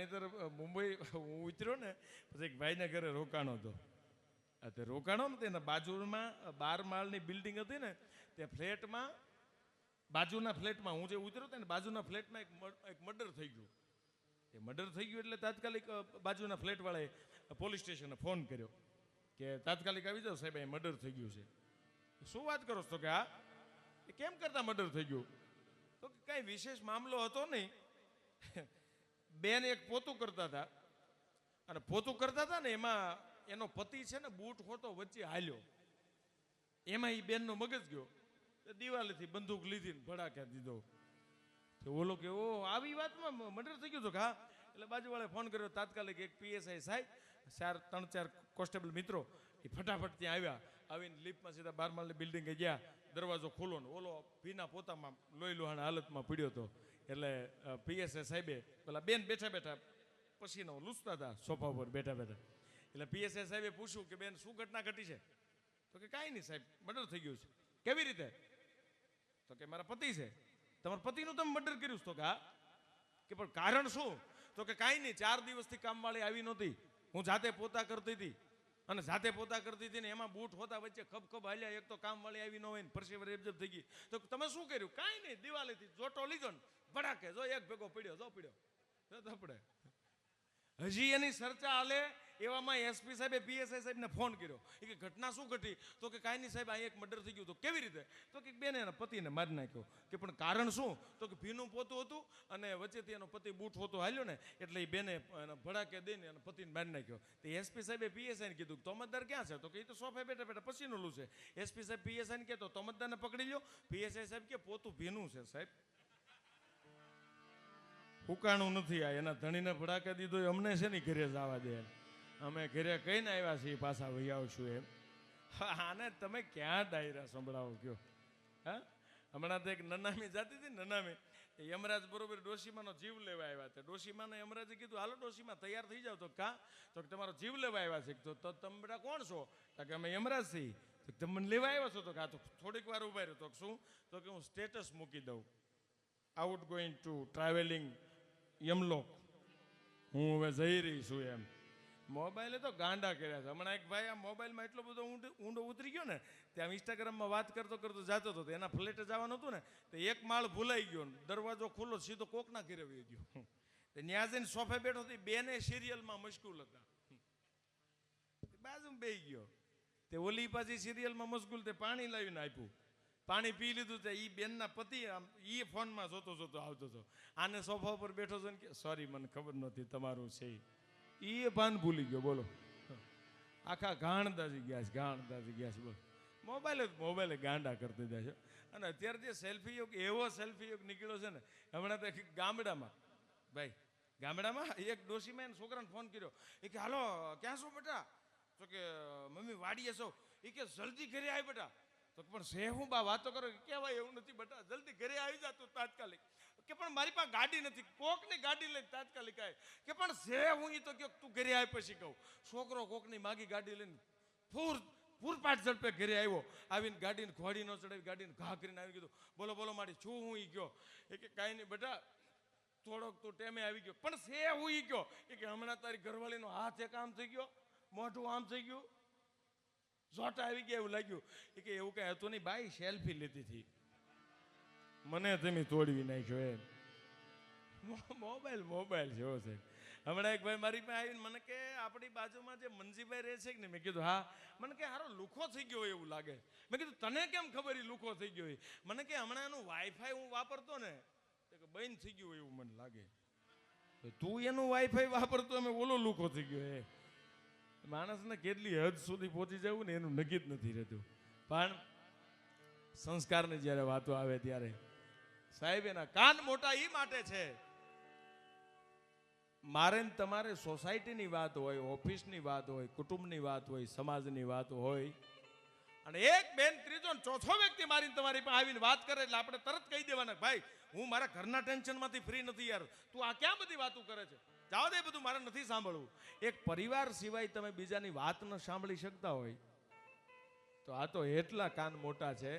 નહીતર મુંબઈ હું ઉતર્યો ને, પછી એક ભાઈના ઘરે રોકાણો હતો. તે રોકાણો ને તેના બાજુમાં બાર માળની બિલ્ડિંગ હતી ને, તે ફ્લેટમાં, બાજુના ફ્લેટમાં, હું જે ઉતર્યો હતો ને, બાજુના ફ્લેટમાં એક એક મર્ડર થઈ ગયું. એ મર્ડર થઈ ગયું એટલે તાત્કાલિક બાજુના ફ્લેટવાળાએ પોલીસ સ્ટેશને ફોન કર્યો કે તાત્કાલિક આવી જાઓ સાહેબ, અહીં મર્ડર થઈ ગયું છે. શું વાત કરો છો કે હા કેમ કરતા મર્ડર થઈ ગયું? તો કે કાંઈ વિશેષ મામલો હતો નહીં. બેન એક પોતું કરતા હતા. અને પોતું કરતા હતા ને એમાં એનો પતિ છે ને બૂટ હોતો વચ્ચે હાલ્યો. એમાં એ બેનનો મગજ ગયો. તો દિવાલેથી બંદૂક લીધી ને ભડાકે દીધો. ઓલો કે, ઓ, આવી વાતમાં મર્ડર થઈ ગયું તો કે હા એટલે બાજુવાળે ફોન કર્યો, તાત્કાલિક એક પીએસઆઈ સાહેબ, ચાર, ત્રણ, ચાર કોન્સ્ટેબલ મિત્રો, એ ફટાફટ ત્યાં આવ્યા. આવીને લિફ્ટમાં સીધા બારમાલની બિલ્ડિંગે ગયા, દરવાજો ખોલો ને ઓલો ભીના પોતામાં લોહી લોહાણા હાલતમાં પડ્યો હતો. એટલે પીએસએ સાહેબે, પેલા બેન બેઠા બેઠા પસીનો લૂસતા હતા, સોફા ઉપર બેઠા બેઠા. એટલે પીએસએ સાહેબે પૂછ્યું કે, બેન, શું ઘટના ઘટી છે? તો કે, કાંઈ નહીં સાહેબ, મર્ડર થઈ ગયું છે. કેવી રીતે? તો કે, મારા પતિ છે. તમારા પતિનું તમે મર્ડર કર્યું? તો કે, હા. કે, પણ કારણ શું? તો કે, કાંઈ નહીં, ચાર દિવસથી કામવાળી આવી નહોતી. હું જાતે પોતા કરતી હતી. અને જાતે પોતા કરતી હતી ને એમાં બૂટ હોતા વચ્ચે ખબ ખબ હાલ્યા. એક તો કામવાળી આવી ન હોય ને પરસેવર રેબજબ થઈ ગઈ. તો તમે શું કર્યું? કાંઈ નહીં, દિવાળીથી જોટો લીધો ને, ભડાકે જો એક ભેગો પડ્યો, જો પડ્યો. તો થપડે હજી એની ચર્ચા હાલે એવામાં એસપી સાહેબે, પીએસઆઈ સાહેબને ફોન કર્યો. એ કે ઘટના શું ઘટી? તો કે કાંઈ નહીં સાહેબ અહીં એક મર્ડર થઈ ગયું તો કેવી રીતે? તો કે બેન એના પતિને મારી નાખ્યો. કે પણ કારણ શું? તો કે ભીનું પોતું હતું અને વચ્ચેથી એનો પતિ બૂટ હોતો હાલ્યો ને, એટલે એ બેને ભડાકે દઈને એના પતિને મારી નાખ્યો. તો એસપી સાહેબે પીએસઆઈને કીધું તોમતદાર ક્યાં છે? તો કે એ તો સોફે બેઠા બેઠા પછીનું લું છે. એસપી સાહેબ પીએસઆઈને કે તો તોમતદારને પકડી લ્યો. પીએસઆઈ સાહેબ કે પોતું ભીનું છે સાહેબ. ઉકાણું નથી આ. એના ધણીને ભડાકે દીધો. એ અમને છે ને ઘરે જવા દે. અમે ઘરે કહીને આવ્યા છીએ, પાછા વહી આવશું એમ. આને તમે ક્યાં ડાયરા સંભળાવો કયો? હા? હમણાં તો એક નનામી જાતી હતી નનામી. યમરાજ બરોબર ડોશીમાનો જીવ લેવા આવ્યા હતા. ડોશીમાને યમરાજે કીધું, હાલો ડોશીમાં, તૈયાર થઈ જાવ તો કા? તો તમારો જીવ લેવા આવ્યા છે. તો તમે બધા કોણ છો? તો કે, અમે યમરાજ છીએ. તો મને લેવા આવ્યા છો? તો કે તો થોડીક વાર ઊભા રહ્યો. તો શું? તો કે, હું સ્ટેટસ મૂકી દઉં. Out going to traveling Yamlok હું હવે જઈ રહી છું એમ. મોબાઈલે તો ગાંડા કર્યા છે. હમણાં એક ભાઈ આ મોબાઈલમાં એટલો બધો ઊંડો ઉતરી ગયો ને ત્યાં ઇન્સ્ટાગ્રામમાં વાત કરતો કરતો જતો હતો એના ફ્લેટે જવાનું હતું ને, તો એક માળ ભૂલાઈ ગયો દરવાજો ખુલ્લો, સીધો કોકના ઘેરે વહી ગયો. તો ન્યા જઈને સોફે બેઠો તો બેને સિરિયલમાં મશગુલ હતા. બાજુ બેહી ગયો. તે ઓલી પાછી સિરિયલમાં મશગુલ, તે પાણી લાવીને આપ્યું. પાણી પી લીધું તે એ બેનના પતિ આમ એ ફોનમાં જોતો જોતો આવતો હતો. આને સોફા ઉપર બેઠો છે ને કે સોરી મને ખબર નહોતી, તમારું છે ઈ." ઈ. એ પાન ભૂલી ગયો, બોલો. આખા ગાણદાજી ગયા છે, ગાણદાજી ગયા છે, બોલો. મોબાઈલ જ, મોબાઈલ ગાંડા કરતી જાય છે. અને અત્યારે જે સેલ્ફી યુગ, એવો સેલ્ફી યુગ નીકળ્યો છે ને, હમણાં તો ગામડામાં, ભાઈ, ગામડામાં એક ડોશીમાં એને છોકરાને ફોન કર્યો. એ કે, હાલો, ક્યાં છો બેટા? તો કે, મમ્મી, વાડીએ છો. એ કે, જલ્દી ઘરે આવી બેટા. તો પણ સે હું બા વાતો કરો. કે કહેવાય એવું નથી બેટા, જલ્દી ઘરે આવી જા તાત્કાલિક. કે પણ મારી પાસે ગાડી નથી. કોકની ગાડી લઈને તાત્કાલિક આવે કે પણ જે હું એ તો કહો તું ઘરે આવી પછી કહું. છોકરો કોકની માગી ગાડી લઈને ફૂર પૂરપાટ ઝડપે ઘરે આવ્યો. આવીને ગાડીને ઘોડી ન ચડાવી, ગાડીને ઘા કરીને આવી કીધું બોલો બોલો, મારી, છું હું એ ગયો એ કે, કાંઈ નહીં બેટા, થોડોક તું ટેમે આવી ગયો. પણ સે હું ઈ ગયો એ કે, હમણાં તારી ઘરવાળીનો હાથ એક આમ થઈ ગયો, મોઢું આમ થઈ ગયું. જોટા આવી ગયા એવું લાગ્યું. એ કે, એવું કંઈ હતું નહીં. બાઈ સેલ્ફી લીધી હતી. મને તમે તોડવી નાખ્યો એમ. મોબાઈલ મોબાઈલ જેવો છે. હમણાં એક ભાઈ મારી પાસે આવીને મને કે, આપણી બાજુમાં જે મંજીભાઈ રહે છે કે મેં કીધું, હા. મને કે, હારો લુખો થઈ ગયો એવું લાગે. મેં કીધું, તને કેમ ખબર એ લુખો થઈ ગયો મને કે, હમણાં એનું વાઈફાઈ હું વાપરતો ને. કે બંધ થઈ ગયું એવું મને લાગે. તો એનું વાઈફાઈ વાપરતો અમે ઓલો લુખો થઈ ગયો એ માણસને કેટલી હદ સુધી પહોંચી જવું ને એનું નક્કી નથી રહેતું. પણ સંસ્કારની જ્યારે વાતો આવે ત્યારે સાહેબ, એના કાન મોટા એ માટે છે. મારે તમારે સોસાયટીની વાત હોય, ઓફિસની વાત હોય, કુટુંબની વાત હોય, સમાજની વાત હોય, અને એક, બેન, ત્રીજો ચોથો વ્યક્તિ મારીને તમારી પાસે આવીને વાત કરે એટલે આપણે તરત કહી દેવાના ભાઈ, હું મારા ઘરના ટેન્શનમાંથી ફ્રી નથી યાર. તું આ ક્યાં બધી વાતો કરે છે? જાઓ દે બધું, મારે નથી સાંભળવું. એક પરિવાર સિવાય તમે બીજાની વાત ન સાંભળી શકતા હોય, તો આ તો એટલા કાન મોટા છે.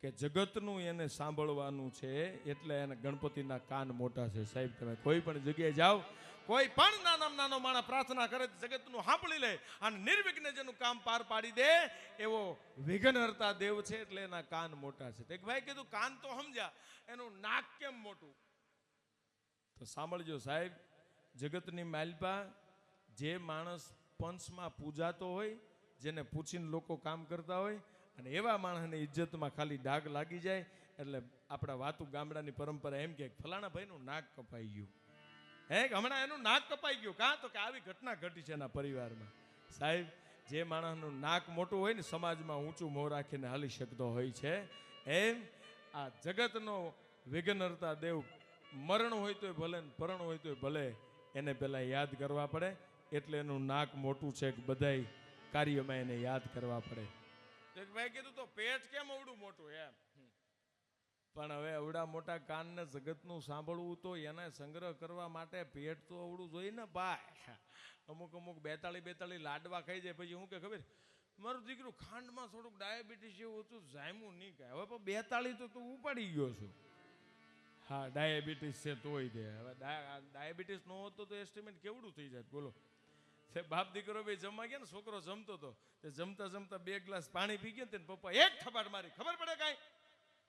કે જગતનું એને સાંભળવાનું છે એટલે એને ગણપતિના કાન મોટા છે. સાહેબ, તમે કોઈ પણ જગ્યાએ જાઓ, કોઈ પણ નાનામાં નાનો માણસ પ્રાર્થના કરે, જગતનું સાંભળી લે અને નિર્વિઘ્ને જેનું કામ પાર પાડી દે, એવો વિઘ્નહર્તા દેવ છે એટલે એના કાન મોટા છે. એક ભાઈ કીધું, કાન તો સમજ્યા, એનું નાક કેમ મોટું? તો સાંભળજો સાહેબ, જગતની માલપા જે માણસ પંચમાં પૂજાતો હોય, જેને પૂછીને લોકો કામ કરતા હોય અને એવા માણસની ઇજ્જતમાં ખાલી ડાઘ લાગી જાય એટલે આપણા વાતુ ગામડાની પરંપરા એમ કે ફલાણા ભાઈનું નાક કપાઈ ગયું. હે હમણાં એનું નાક કપાઈ ગયું? કાં તો કે આવી ઘટના ઘટી છે એના પરિવારમાં. સાહેબ, જે માણસનું નાક મોટું હોય ને સમાજમાં ઊંચું મોં રાખીને હાલી શકતો હોય છે, એમ આ જગતનો વિઘ્નરતા દેવ મરણ હોય તોય ભલે પરણ હોય તોય ભલે, એને પહેલાં યાદ કરવા પડે, એટલે એનું નાક મોટું છે કે બધાય કાર્યમાં એને યાદ કરવા પડે. તો ભાઈ કીધું, તો પેટ કેમ અવડું મોટું? એમ. પણ હવે અવડા મોટા કાનને જગતનું સાંભળવું તો એને સંગ્રહ કરવા માટે પેટ તો અવડું જોઈએ ને ભાઈ. અમુક અમુક બેતાળી બેતાળી લાડવા ખાઈ જાય, પછી હું કે ખબર? મારું દીકરું ખાંડમાં થોડુંક ડાયાબિટીસ એવું હતું, જામ્યું નહીં કાંઈ. હવે પણ બેતાળી તો તું ઉપાડી ગયો છું. હા, ડાયાબિટીસ છે તોય દે. હવે ડાયાબિટીસ ન હોતો તો એસ્ટિમેટ કેવડું થઈ જાય બોલો. તે બાપ દીકરો બે જમવા ગયા ને છોકરો જમતો હતો તે જમતા જમતા બે ગ્લાસ પાણી પી ગયો ને પપ્પા એક થપાટ મારી. ખબર પડે કાંઈ?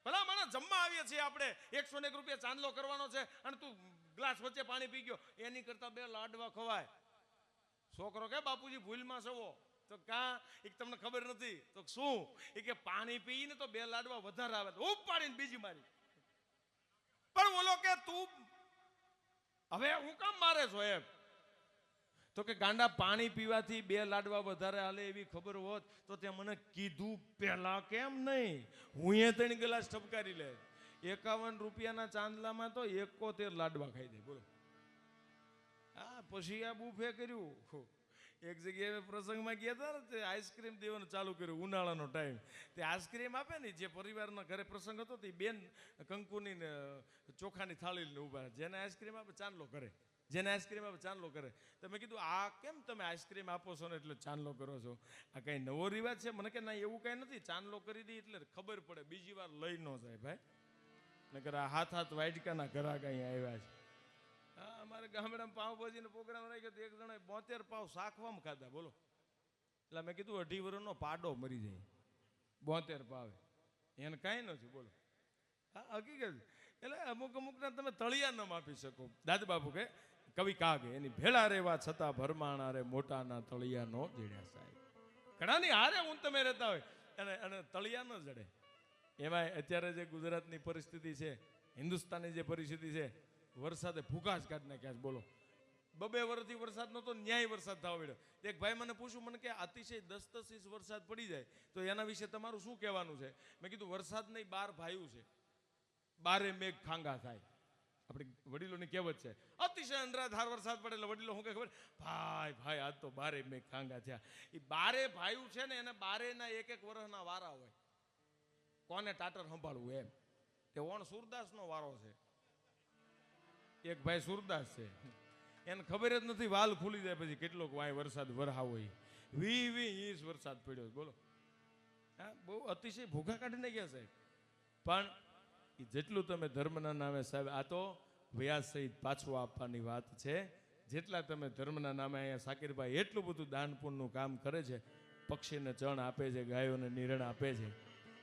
ભલા માણસ જમવા આવીએ છીએ આપણે. એકસો ને એક રૂપિયા ચાંદલો કરવાનો છે અને તું ગ્લાસ વચ્ચે પાણી પી ગયો. એની કરતા બે લાડવા ખવાય. છોકરો કે, બાપુજી, ભૂલમાં સવો તો કા? એક તમને ખબર નથી. તો શું? એ કે પાણી પીને તો બે લાડવા વધારે આવે. તો ઉપાડીને બીજી મારી. પણ બોલો કે, તું, હવે હું કામ મારે છો એમ? તો કે ગાંડા પાણી પીવાથી બે લાડવા વધારે હાલે એવી ખબર હોત, તો તે મને કીધું પહેલા કેમ નહીં? હું એ ત્રણ ગ્લાસ ઠપકારી લે. એકાવન રૂપિયાના ચાંદલામાં તો એકોતેર લાડવા ખાઈ દે, બોલો. હા, પછી આ બુફે કર્યું. એક જગ્યાએ પ્રસંગમાં ગયા હતા ને, તે આઈસ્ક્રીમ દેવાનું ચાલુ કર્યું, ઉનાળાનો ટાઈમ. તે આઈસ્ક્રીમ આપે ને, જે પરિવારના ઘરે પ્રસંગ હતો, તે બેન કંકુની ને, ચોખાની થાળી લઈને ઊભા. જેને આઈસ્ક્રીમ આપે, ચાંદલો કરે જેને આઈસ્ક્રીમ આપે ચાંદલો કરે. તો મેં કીધું, આ કેમ તમે આઈસ્ક્રીમ આપો છો ને એટલે ચાંદલો કરો છો? આ કંઈ નવો રિવાજ છે? મને કે, ના, એવું કાંઈ નથી. ચાંદલો કરી દઈએ એટલે ખબર પડે. બીજી વાર લઈ ન જાય ભાઈ. નકર આ હાથ હાથ વાઇટકાના ઘરા કાંઈ આવ્યા છે. હા, અમારે ગામડામાં પાવભાજીનો પ્રોગ્રામ રાખ્યો તો એક જણાએ બોતેર પાવ શાખવામાં ખાધા. બોલો. એટલે મેં કીધું, અઢી વર્ષનો પાડો મરી જાય. બોતેર પાવે. એને કાંઈ નથી બોલો. હા, હકીકત. એટલે અમુક અમુકના તમે તળિયા ન માપી શકો. દાદ બાપુ કે કવિ કાગે, એની ભેળા રહેવા છતાં ભરમાણા રે મોટાના તળિયા નો જીણ્યા સાહેબ. ઘણાની હારે હું તમે રહેતા હોય, અને અને તળિયા ન જડે. એમાં અત્યારે જે ગુજરાતની પરિસ્થિતિ છે, હિન્દુસ્તાનની જે પરિસ્થિતિ છે, વરસાદે ફૂકાશ કાઢી નાખ્યા બોલો. બબે વર્ષથી વરસાદ નહોતો, ન્યાય વરસાદ થવા મળ્યો એક ભાઈ મને પૂછ્યું, મને કે અતિશય દસ દસ ઇંચ વરસાદ પડી જાય, તો એના વિશે તમારું શું કહેવાનું છે? મેં કીધું, વરસાદ નહીં, બાર ભાયું છે. બારે મેઘ ખાંગા થાય. આપણી વડીલોની કહેવત છે, અતિશય અંધરાધાર વરસાદ પડે એટલે વડીલો શું કહે ખબર? ભાઈ ભાઈ, આ તો બારે મેં ખાંગા થયા. એ બારે ભાઈ છે ને, એને બારેના એક એક વર્ષના વારા હોય. કોને ટાટર સંભાળવું એમ? તે ઓણ સુરદાસનો વારો છે. એક ભાઈ સુરદાસ છે. એને ખબર જ નથી, વાલ ખુલી જાય પછી કેટલોક વાય વરસાદ વરહાવો વી વી ઇંચ વરસાદ પડ્યો બોલો. હા, બહુ અતિશય ભૂખા કાઢીને ગયા સાહેબ. પણ એ જેટલું તમે ધર્મના નામે સાહેબ, આ તો વ્યાસ સહિત પાછું આપવાની વાત છે. જેટલા તમે ધર્મના નામે અહીંયા સાકીરભાઈ એટલું બધું દાનપુણનું કામ કરે છે, પક્ષીને ચણ આપે છે, ગાયોને નિરણ આપે છે.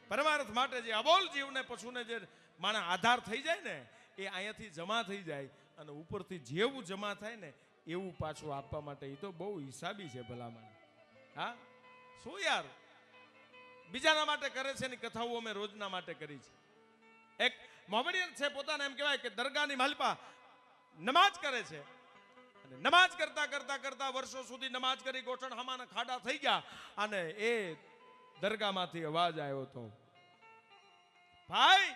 પરમાર્થ માટે જે અબોલ જીવને પશુને જે માણસ આધાર થઈ જાય ને, એ અહીંયાથી જમા થઈ જાય અને ઉપરથી જેવું જમા થાય ને, એવું પાછું આપવા માટે એ તો બહુ હિસાબી છે ભલામણ. હા? શું યાર? બીજાના માટે કરે છે એની કથાઓ અમે રોજના માટે કરી છે. એક મોમેડિયન છે, પોતાને એમ કહેવાય કે દરગાહની માલપા નમાજ કરે છે. અને નમાજ કરતા કરતા કરતા વર્ષો સુધી નમાજ કરી ગોઠણ હમાના ખાડા થઈ ગયા અને એ દરગાહમાંથી અવાજ આવ્યો હતો ભાઈ,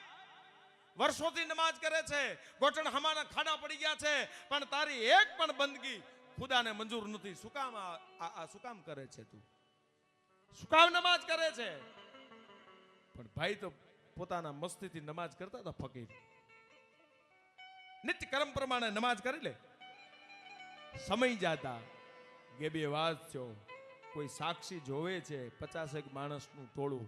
વર્ષોથી નમાજ કરે છે, ગોઠણ હમાના ખાડા પડી ગયા છે, પણ તારી એક પણ બંદગી ખુદાને મંજૂર નથી. શું કામ આ શું કામ કરે છે તું? શું કામ નમાજ કરે છે? પણ ભાઈ તો પોતાના મસ્તીથી નમાજ કરતા હતા, ફકીર. નિત્ય કર્મ પ્રમાણે નમાજ કરી લે. સમય જાતા ગેબે અવાજ છો કોઈ સાક્ષી જોવે છે પચાસેક માણસનું ટોળું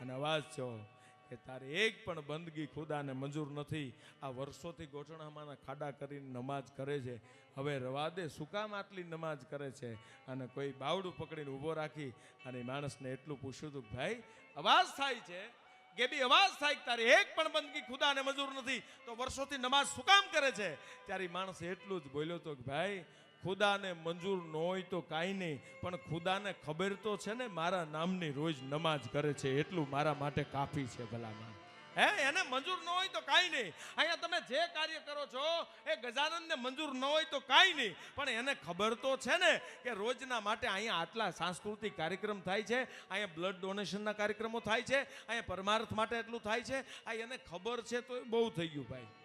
અને અવાજ છો કે તારે એક પણ બંદગી ખુદાને મંજૂર નથી. આ વર્ષોથી ગોઠણામાંના ખાડા કરીને નમાજ કરે છે. હવે રવાદે સુકામ આટલી નમાજ કરે છે? અને કોઈ બાવડું પકડીને ઊભો રાખી અને માણસને એટલું પૂછ્યું હતું ભાઈ, અવાજ થાય છે? કે બી અવાજ થાય કે તારે એક પણ બંદગી ખુદાને મંજૂર નથી, તો વર્ષોથી નમાઝ શું કામ કરે છે? ત્યારે માણસ એટલું જ બોલ્યો હતો કે, ભાઈ, ખુદાને મંજૂર ન હોય તો કાંઈ નહીં, પણ ખુદાને ખબર તો છે ને મારા નામની રોજ નમાજ કરે છે, એટલું મારા માટે કાફી છે ભલામાં હે, એને મંજૂર ન હોય તો કાંઈ નહીં. અહીંયા તમે જે કાર્ય કરો છો, એ ગજાનંદને મંજૂર ન હોય તો કાંઈ નહીં. પણ એને ખબર તો છે ને કે રોજના માટે અહીંયા આટલા સાંસ્કૃતિક કાર્યક્રમ થાય છે, અહીંયા બ્લડ ડોનેશનના કાર્યક્રમો થાય છે, અહીંયા પરમાર્થ માટે એટલું થાય છે. આ એને ખબર છે તો એ બહુ થઈ ગયું ભાઈ.